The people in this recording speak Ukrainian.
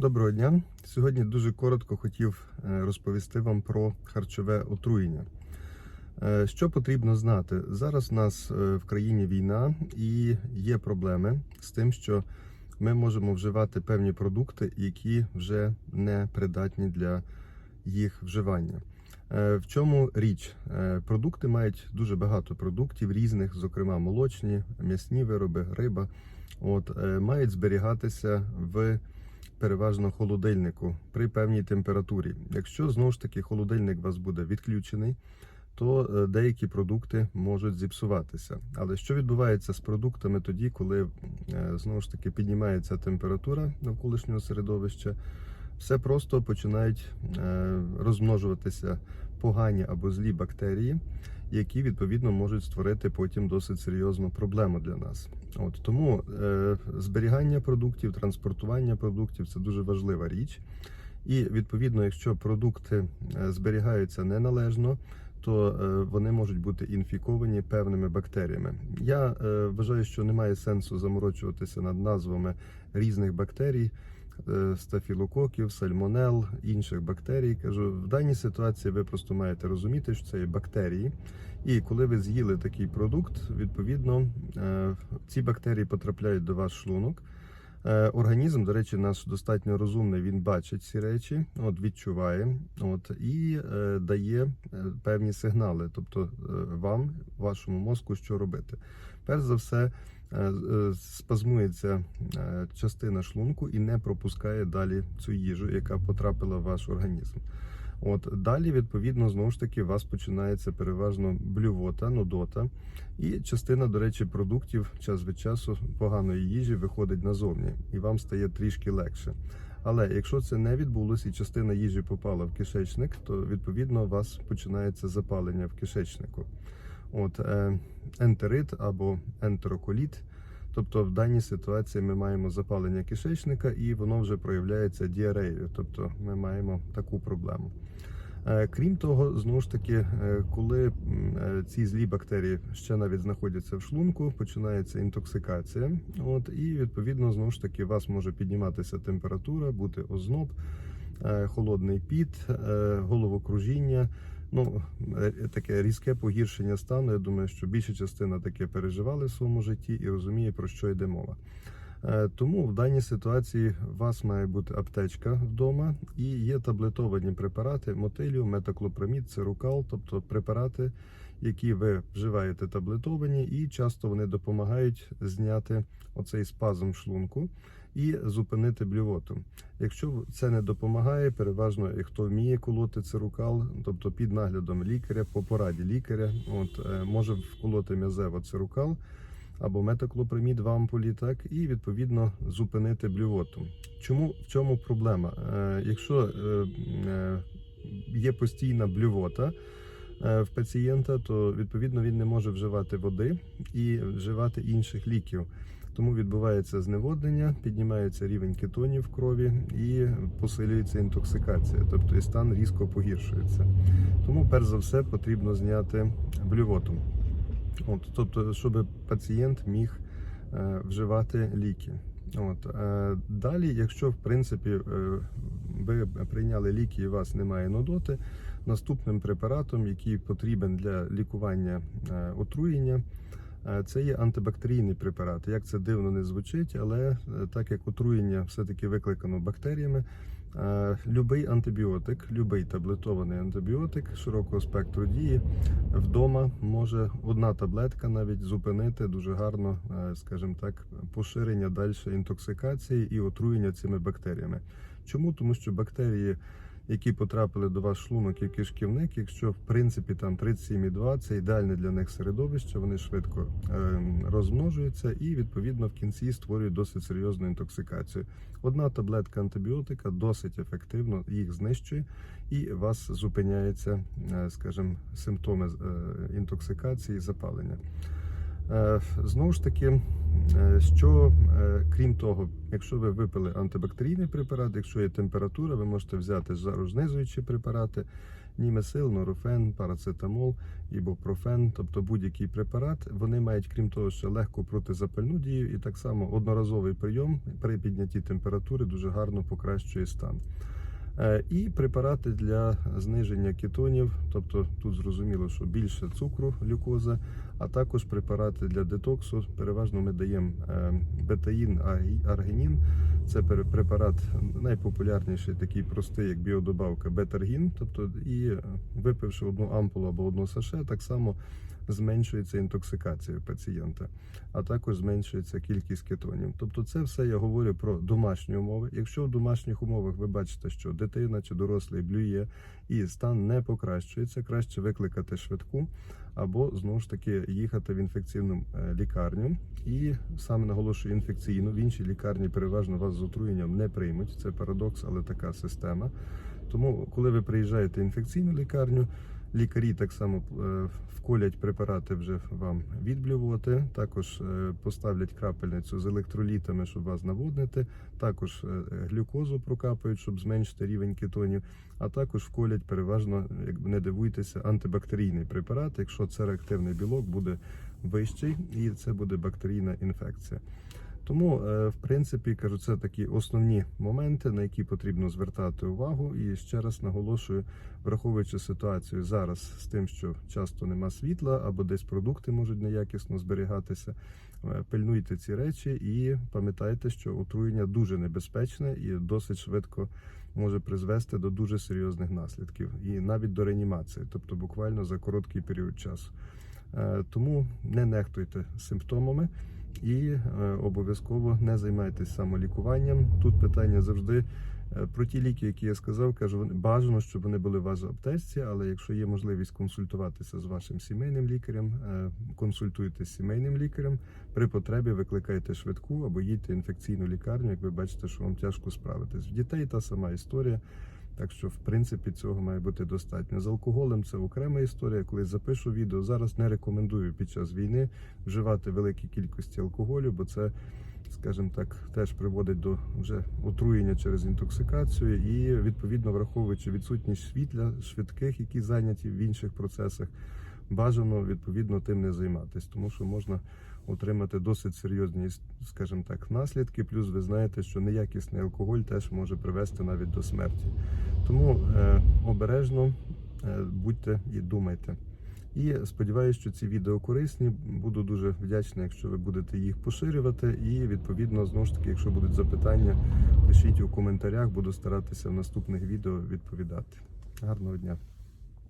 Доброго дня. Сьогодні дуже коротко хотів е, розповісти вам про харчове отруєння. Е, Що потрібно знати? Зараз у нас е, в країні війна і є проблеми з тим, що ми можемо вживати певні продукти, які вже не придатні для їх вживання. В чому річ? Продукти мають дуже багато продуктів різних, зокрема молочні, м'ясні вироби, риба. От мають зберігатися в переважно холодильнику при певній температурі. Якщо знову ж таки холодильник у вас буде відключений, то е, деякі продукти можуть зіпсуватися. Але що відбувається з продуктами тоді, коли е, знову ж таки піднімається температура навколишнього середовища? Все просто починають е, розмножуватися погані або злі бактерії, які відповідно можуть створити потім досить серйозну проблему для нас. От тому е, зберігання продуктів, транспортування продуктів це дуже важлива річ. І відповідно, якщо продукти е, зберігаються неналежно, то е, вони можуть бути інфіковані певними бактеріями. Я е, вважаю, що немає сенсу заморочуватися над назвами різних бактерій. Е, Стафілококів, сальмонел, інших бактерій. Кажу, в даній ситуації ви просто маєте розуміти, що це є бактерії, і коли ви з'їли такий продукт, відповідно е, ці бактерії потрапляють до ваш шлунок. Е, Організм, до речі, наш достатньо розумний. Він бачить ці речі, от відчуває, от і е, дає певні сигнали, тобто вам, вашому мозку, що робити. Перш за все, спазмується е, частина шлунку і не пропускає далі цю їжу, яка потрапила в ваш організм. От далі, відповідно, знову ж таки, у вас починається переважно блювота, нудота, і частина, до речі, продуктів час від часу поганої їжі виходить назовні, і вам стає трішки легше. Але якщо це не відбулося і частина їжі попала в кишечник, то відповідно у вас починається запалення в кишечнику. От е, ентерит або ентероколіт. Тобто в даній ситуації ми маємо запалення кишечника і воно вже проявляється діареєю, тобто ми маємо таку проблему. Е, Крім того, знову ж таки, е, коли ці злі бактерії ще навіть знаходяться в шлунку, починається інтоксикація. От і відповідно знову ж таки вас може підніматися температура, бути озноб, холодний піт, головокружіння. Ну, е, таке різке погіршення стану. Я думаю, що більша частина таке переживали в своєму житті і розуміє, про що йде мова. Е, Тому в даній ситуації у вас має бути аптечка вдома і є таблетовані препарати мотилю, метаклопромід, цирукал, тобто препарати, які ви вживаєте таблетовані, і часто вони допомагають зняти оцей спазм шлунку і зупинити блювоту. Якщо це не допомагає, переважно хто вміє колоти цирукал, тобто під наглядом лікаря, по пораді лікаря, от е, може вколоти м'язево цирукал або метоклопримід в ампулі, так і відповідно зупинити блювоту. Чому в чому проблема? Е, якщо е, є постійна блювота в пацієнта, то відповідно він не може вживати води і вживати інших ліків. Тому відбувається зневоднення, піднімається рівень кетонів в крові і посилюється інтоксикація, тобто і стан різко погіршується. Тому, перш за все, потрібно зняти блювоту. От, тобто, щоб пацієнт міг е, вживати ліки. От, е, далі, якщо в принципі е, ви прийняли ліки і у вас немає нудоти, наступним препаратом, який потрібен для лікування е, отруєння, е, це є антибактерійний препарат. Як це дивно не звучить, але е, так як отруєння все-таки викликано бактеріями, любий антибіотик, любий таблетований антибіотик широкого спектру дії вдома може одна таблетка навіть зупинити дуже гарно, скажімо так, поширення далі інтоксикації і отруєння цими бактеріями. Чому? Тому що бактерії, які потрапили до вас шлунок і кишківник, якщо в принципі там 37,2 це ідеальне для них середовище, вони швидко е, розмножуються і відповідно в кінці створюють досить серйозну інтоксикацію. Одна таблетка антибіотика досить ефективно їх знищує і у вас зупиняється, е, скажімо, симптоми е, інтоксикації, запалення. Е, Знову ж таки, що е, крім того, якщо ви випили антибактерійний препарат, якщо є температура, ви можете взяти жарознизуючі препарати, німесил, норофен, парацетамол, ібупрофен, тобто будь-який препарат. Вони мають, крім того, ще легку протизапальну дію, і так само одноразовий прийом при піднятті температури дуже гарно покращує стан. Е, І препарати для зниження кетонів, тобто тут зрозуміло, що більше цукру, глюкоза, а також препарати для детоксу. Переважно ми даємо е, бетаїн, аргінін. Це препарат найпопулярніший, такий простий, як біодобавка бетаргін. Тобто, і е, випивши одну ампулу або одну саше, так само зменшується інтоксикація пацієнта, а також зменшується кількість кетонів. Тобто, це все я говорю про домашні умови. Якщо в домашніх умовах ви бачите, що дитина чи дорослий блює і стан не покращується, краще викликати швидку або знову ж таки їхати в інфекційну е, лікарню. І саме наголошую інфекційну. В іншій лікарні переважно вас з отруєнням не приймуть. Це парадокс, але така система. Тому, коли ви приїжджаєте в інфекційну лікарню, лікарі так само е, вколять препарати вже вам відблювати. Також е, поставлять крапельницю з електролітами, щоб вас наводнити. Також е, глюкозу прокапають, щоб зменшити рівень кетонів. А також вколять переважно, як не дивуйтеся, антибактерійний препарат. Якщо це реактивний білок, буде вищий, і це буде бактерійна інфекція. Тому, е, в принципі, кажу, це такі основні моменти, на які потрібно звертати увагу. І ще раз наголошую, враховуючи ситуацію зараз з тим, що часто нема світла або десь продукти можуть неякісно зберігатися. е, Пильнуйте ці речі і пам'ятайте, що отруєння дуже небезпечне і досить швидко може призвести до дуже серйозних наслідків, і навіть до реанімації, тобто буквально за короткий період часу. Е, Тому не нехтуйте симптомами і е, обов'язково не займайтесь самолікуванням. Тут питання завжди е, про ті ліки, які я сказав, кажу, бажано, щоб вони були у вас в аптечці, але якщо є можливість консультуватися з вашим сімейним лікарем, е, консультуйтесь з сімейним лікарем. При потребі викликайте швидку або їдьте в інфекційну лікарню, як ви бачите, що вам тяжко справитись. В дітей та сама історія. Так що, в принципі, цього має бути достатньо. З алкоголем це окрема історія. Коли запишу відео, зараз не рекомендую під час війни вживати великі кількості алкоголю, бо це, скажімо так, теж приводить до вже отруєння через інтоксикацію і відповідно враховуючи відсутність світла, швидких, які зайняті в інших процесах, бажано відповідно тим не займатися, тому що можна отримати досить серйозні, скажімо так, наслідки. Плюс ви знаєте, що неякісний алкоголь теж може привести навіть до смерті. Тому е, обережно е, будьте і думайте. І сподіваюся, що ці відео корисні. Буду дуже вдячний, якщо ви будете їх поширювати. І відповідно, знову ж таки, якщо будуть запитання, пишіть у коментарях. Буду старатися в наступних відео відповідати. Гарного дня!